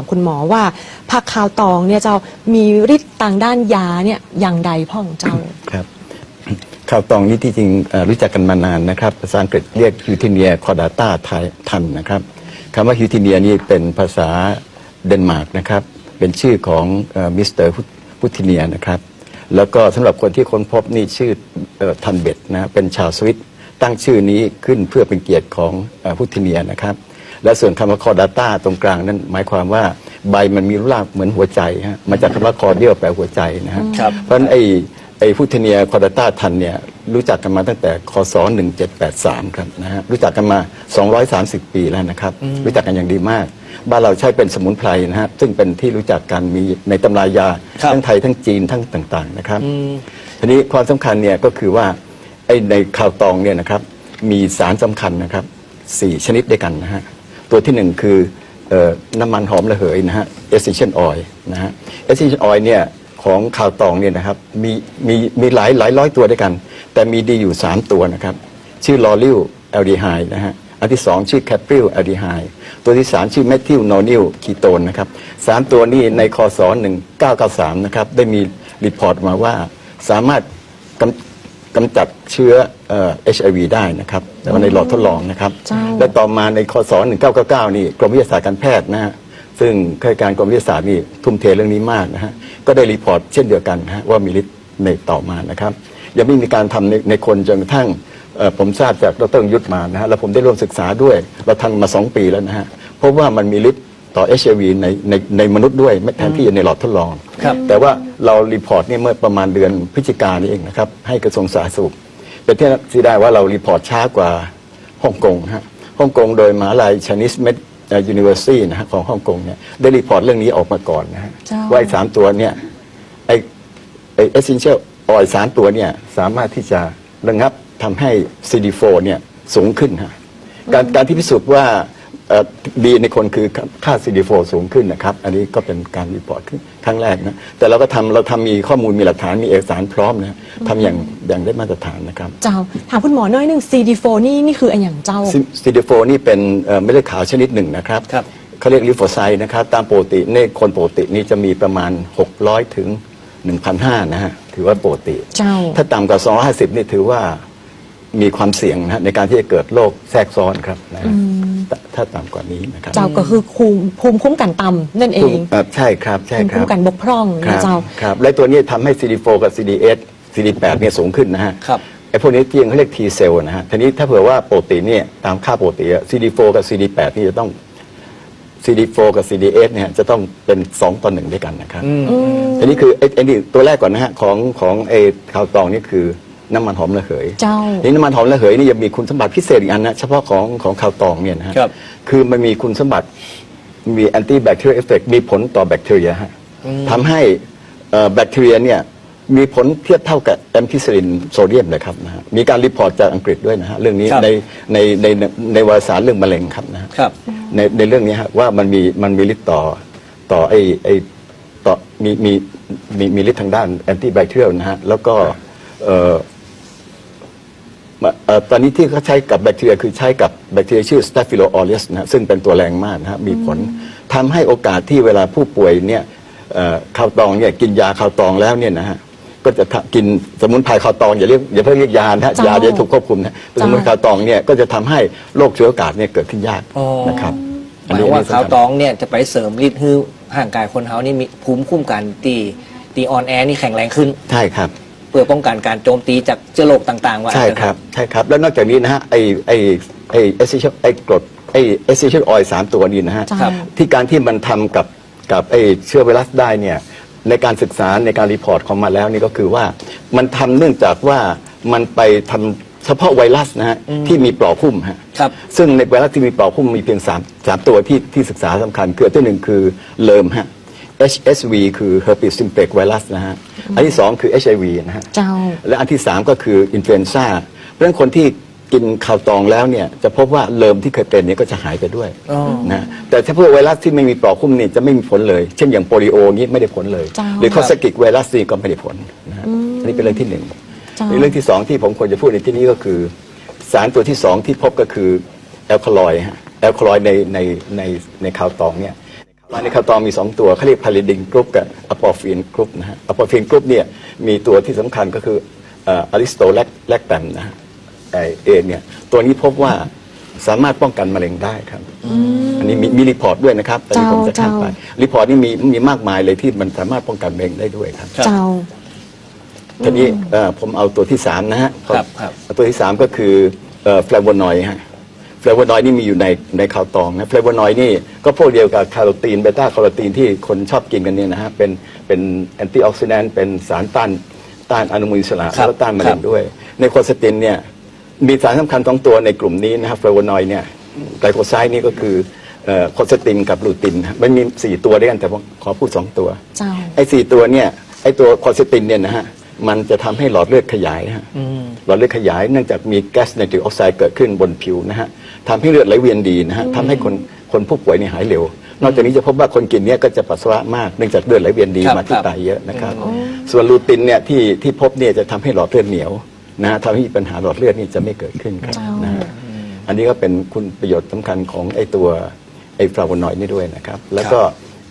ามคุณหมอว่าผักขาวตองเนี่ยเจ้ามีฤทธิ์ต่างด้านยาเนี่ยอย่างใดพ่อของเจ้าครับข่าวตองนี้ที่จริงรู้จักกันมานานนะครับภาษาอังกฤษเรียกฮิวเทเนียคอดาต้าทันนะครับคำว่าฮิวเทเนียนี่เป็นภาษาเดนมาร์กนะครับเป็นชื่อของมิสเตอร์พุทธิเนียนะครับแล้วก็สำหรับคนที่ค้นพบนี่ชื่อเอ่อทันเบตนะเป็นชาวสวิตตั้งชื่อนี้ขึ้นเพื่อเป็นเกียรติของพุทธิเนียนะครับ และส่วนคำว่าคอดาตาตรงกลางนั้นหมายความว่าใบมันมีรูปร่างเหมือนหัวใจฮะมาจากคำว่าคอเดียลแปลหัวใจนะฮะครับ เพราะฉะนั้นไอ้ไอ้พุทธเนียคอร์ดาต้าทันเนี่ยรู้จักกันมาตั้งแต่คศ1783ครับนะฮะรู้จักกันมา 230 ปีแล้วนะครับ รู้จักกันอย่างดีมาก บ้านเราใช้เป็นสมุนไพรนะฮะซึ่งเป็นที่รู้จักกันมีในตำรายาครับ ทั้งไทยทั้งจีนทั้งต่างๆนะครับ ทีนี้ความสำคัญเนี่ยก็คือว่าไอ้ในข่าวตองเนี่ยนะครับมีสารสำคัญนะครับสี่ชนิดด้วยกันนะฮะ ตัวที่หนึ่งคือน้ำมันหอมระเหยนะฮะ essential oil นะฮะ essential oil เนี่ยของข่าวตองเนี่ยนะครับมีมีมีหลายหลายร้อยตัวด้วยกัน แต่มีดีอยู่ 3 ตัวนะครับ ชื่อลอริลแอลดีไฮนะฮะ อันที่ 2 ชื่อแคปริลแอลดีไฮตัวที่ 3 ชื่อเมทิลโนนิลคีโตนนะครับสามตัวนี้ในคศ1993 นะครับ ได้มีรีพอร์ตมาว่าสามารถก กำจัดเชื้อเอ่อ HIV ได้นะครับแต่ว่าในหลอดทดลองนะครับเจ้าและต่อมาในคศ1999 นี่กรมวิทยาศาสตร์การแพทย์นะฮะซึ่งข้าราชการกรมวิทยาศาสตร์นี่ทุ่มเทเรื่องนี้มากนะฮะก็ได้รีพอร์ตเช่นเดียวกันนะฮะว่ามีฤทธิ์ในต่อมานะครับยังไม่มีการทำในในคนจนกระทั่งเอ่อผมทราบจากดรยุทธมานะฮะแล้วผมได้ร่วมศึกษาด้วย เราทำมา 2 ปีแล้วนะฮะพบว่ามันมีฤทธิ์ ต่อ HIV ในในในมนุษย์ด้วยไม่แทนที่จะในหลอดทดลอง ครับ แต่ว่าเรารีพอร์ตเนี่ยเมื่อประมาณเดือนพฤศจิกายนนี่เองนะครับ ให้กระทรวงสาธารณสุข เป็นที่ที่ได้ว่าเรารีพอร์ตช้ากว่าฮ่องกงฮะฮ่องกงโดยมหาลัย Chinese Med University นะฮะของฮ่องกงเนี่ยได้รีพอร์ตเรื่องนี้ออกมาก่อนนะฮะเจ้า ว่าไอ้สามตัวเนี่ยไอ้ไอ้ essential oil สามตัวเนี่ยสามารถที่จะระงับทำให้ CD4 เนี่ยสูงขึ้นฮะการการที่พิสูจน์ว่าเอ่อ ดีในคนคือค่า CD4 สูงขึ้นนะครับ อันนี้ก็เป็นการรีพอร์ตขึ้นครั้งแรกนะ แต่เราก็ทำเราทำมีข้อมูลมีหลักฐานมีเอกสารพร้อมนะทำอย่างอย่างได้มาตรฐานนะครับ เจ้า ถามคุณหมอหน้อยหนึ่ง CD4 นี่นี่คืออันอย่างเจ้าซีดีโฟนี่เป็นเอ่อเม็ดเลือดขาวชนิดหนึ่งนะครับครับ เขาเรียกลิโฟไซต์นะครับ ตามปกติในคนปกตินี่จะมีประมาณ 600 ถึง 1,500 นะฮะ ถือว่าปกติ เจ้า ถ้าต่ำกว่า 250 นี่ถือว่า มีความเสี่ยงนะฮะในการที่จะเกิดโรคแทรกซ้อนครับนะฮะถ้าถ้าต่ำกว่านี้นะครับเจ้าก็คือภูมิภูมิคุ้มกันต่ำนั่นเองเอ่อใช่ครับใช่ภูมิครัคุ้บมกันบกพร่องครันะบเจ้า ครับและตัวนี้ทำให้ CD4 กับ CD8 CD8 เนี่ยสูงขึ้นนะฮะครับ ไอ้พวกนี้ที่ยังเขาเรียก T เซลนะฮะทีนี้ถ้าเผื่อว่าปกติเนี่ยตามค่าปกติอะ CD4 กับ CD8 นี่จะต้อง CD4 กับ CD8 เนี่ยจะต้องเป็น 2 ต่อหนึ่งด้วยกันนะครับ อันนี้คือไอ้ไอ้นี่ตัวแรกก่อนนะฮะของของไอ้ข่าวตองนี่คือ น้ำมันหอมระเหยเจ้า นี่น้ำมันหอมระเหยนี่ยังมีคุณสมบัติพิเศษอีกอันนะเฉพาะของของข่าวตองเนี่ยนะฮะครับ คือมันมีคุณสมบัติมีแอนตี้แบคทีเรียเอฟเฟกมีผลต่อแบคทีเรียฮะทำให้เอ่อแบคทีเรียเนี่ยมีผลเทียบเท่ากับแอมพิซิลินโซเดียมเลยครับนะฮะมีการรีพอร์ตจากอังกฤษด้วยนะฮะเรื่องนี้ครับในในในในในวารสารเรื่องมะเร็งครับนะฮะครับ ในในเรื่องนี้ฮะว่ามันมีมันมีฤทธิ์ต่อต่อไอไอ ต่อมีมีมีมีฤทธิ์ทางด้านแอนตี้แบคทีเรียนะฮะ แล้วก็เอ่อมาเอ่อ ตอนนี้ที่เขาใช้กับแบคทีเรียคือใช้กับแบคทีเรียชื่อ Staphylo aureus นะฮะซึ่งเป็นตัวแรงมากนะฮะมีผลทำให้โอกาสที่เวลาผู้ป่วยเนี่ยเอ่อข้าวตองเนี่ยกินยาข้าวตองแล้วเนี่ยนะฮะก็จะทำกินสมุนไพรข้าวตองอย่าเรียกอย่าเพิ่งเรียกยานะฮะเจ้ายาจะถูกควบคุมนะสมุนไพรข้าวตองเนี่ยก็จะทำให้โรคเชื้อโอกาสเนี่ยเกิดขึ้นยากอ๋อนะครับหมายว่าสำข้าวคัญตองเนี่ยจะไปเสริมฤทธิ์ให้ห่างกายคนเฮานี่มีภูมิคุ้มกันตีตีออนแอร์นี่แข็งแรงขึ้นใช่ครับ เพื่อป้องกันการโจมตีจากเชื้อโรคต่างๆว่าใช่ครับใช่ครับ แล้วนอกจากนี้นะฮะไอไอไอเอสเซไอกรดไอเอสเซนออยสามตัวนี้นะฮะครับที่การที่มันทำกับกับไอเชื้อไวรัสได้เนี่ยในการศึกษาในการรีพอร์ตของมาแล้วนี่ก็คือว่ามันทำเนื่องจากว่ามันไปทำเฉพาะไวรัสนะฮะที่มีปลอกหุ้มฮะครับซึ่งในไวรัสที่มีปลอกหุ้มมีเพียง3 3ตัวที่ที่ศึกษาสำคัญคืออันที่หนึ่งคือเลิมฮะ HSV คือ herpes simplex virus นะฮะ อันที่สองคือ HIV นะฮะ เจ้า และอันที่3ก็คืออินฟลูเอนซ่าเพราะฉะนั้นคนที่กินข่าวตองแล้วเนี่ยจะพบว่าเลิมที่เคยเป็นเนี่ยก็จะหายไปด้วยอ๋อ นะแต่ถ้าพวกไวรัสที่ไม่มีปลอกหุ้มนี่จะไม่มีผลเลย เช่นอย่างโปลิโอนี้ไม่ได้ผลเลย จ้าหรือคอสกิกไวรัสนี่ก็ไม่ได้ผลนะฮะอันนี้เป็นเรื่องที่หนึ่งจ้าเรื่องที่สองที่ผมควรจะพูดในที่นี้ก็คือ สารตัวที่สองที่พบก็คือแอลคาลอยด์ฮะแอลคาลอยด์ในในในในข่าวตองเนี่ย มาในคาตองมี 2 ตัวเขาเรียกพาริดินกรุ๊ปกับอะปอร์ฟีนกรุ๊ปนะฮะอะปอร์ฟีนกรุ๊ปเนี่ยมีตัวที่สำคัญก็คืออะริสโตแลกแลกแตมนะฮะไอเอเนี่ยตัวนี้พบว่าสามารถป้องกันมะเร็งได้ครับ อันนี้มีมีรีพอร์ตด้วยนะครับแต่ที่ผมจะข้ามไปเจ้ารีพอร์ตนี่มีมีมากมายเลยที่มันสามารถป้องกันมะเร็งได้ด้วยครับครับเจ้าทีนี้เอ่อผมเอาตัวที่สามนะฮะครับครับตัวที่สามก็คือแฟลโวนอยด์ฮะ แฟลโวนอยด์นี่มีอยู่ในในข้าวตองนะแฟลโวนอยด์นี่ก็พวกเดียวกับคาโรทีนเบต้าคาโรทีนที่คนชอบกินกันเนี่ยนะฮะเป็นเป็นแอนตี้ออกซิแดนต์เป็นสารต้านต้านอนุมูลอิสระครับแล้วก็ต้านมะเร็คงรับด้วย ในโคสตินเนี่ยมีสารสำคัญสองตัวในกลุ่มนี้นะครับแฟลโวนอยด์เนี่ยไกลโคไซด์นี่ก็คือโคสตินกับลูตินฮะมันมีสี่ตัวด้วยกันแต่ผมขอพูดสองตัวเจ้าไอ้สี่ตัวเนี่ยไอ้ตัวคอร์เซตินเนี่ยนะฮะมันจะทำให้หลอดเลือดขยายฮะหลอดเลือดขยายเนื่องจากมีแก๊สไนตริกออกไซด์เกิดขึ้นบนผิวนะฮะ ทำให้เลือดไหลเวียนดีนะฮะทำให้คนคนผู้ป่วยเนี่ยหายเร็ว นอกจากนี้จะพบว่าคนกินเนี่ยก็จะปัสสาวะมากเนื่องจากเลือดไหลเวียนดีครับมาที่ครับไตเยอะนะครับ ส่วนลูตินเนี่ยที่ที่พบเนี่ยจะทำให้หลอดเลือดเหนียวนะฮะทำให้ปัญหาหลอดเลือดนี่จะไม่เกิดขึ้นครับเจ้านนะฮะอันนี้ก็เป็นคุณประโยชน์สำคัญของไอ้ตัวไอ้ฟลาโวนอยด์นี่ด้วยนะครับ แล้วก็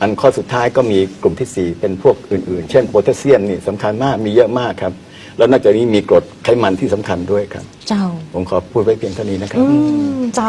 อันข้อสุดท้ายก็มีกลุ่มที่ 4 เป็นพวกอื่นๆ เช่นโพแทสเซียมนี่สำคัญมากมีเยอะมากครับ แล้วนอกจากนี้มีกรดไขมันที่สำคัญด้วยครับ เจ้า ผมขอพูดไว้เพียงเท่านี้นะครับ อืมเจ้า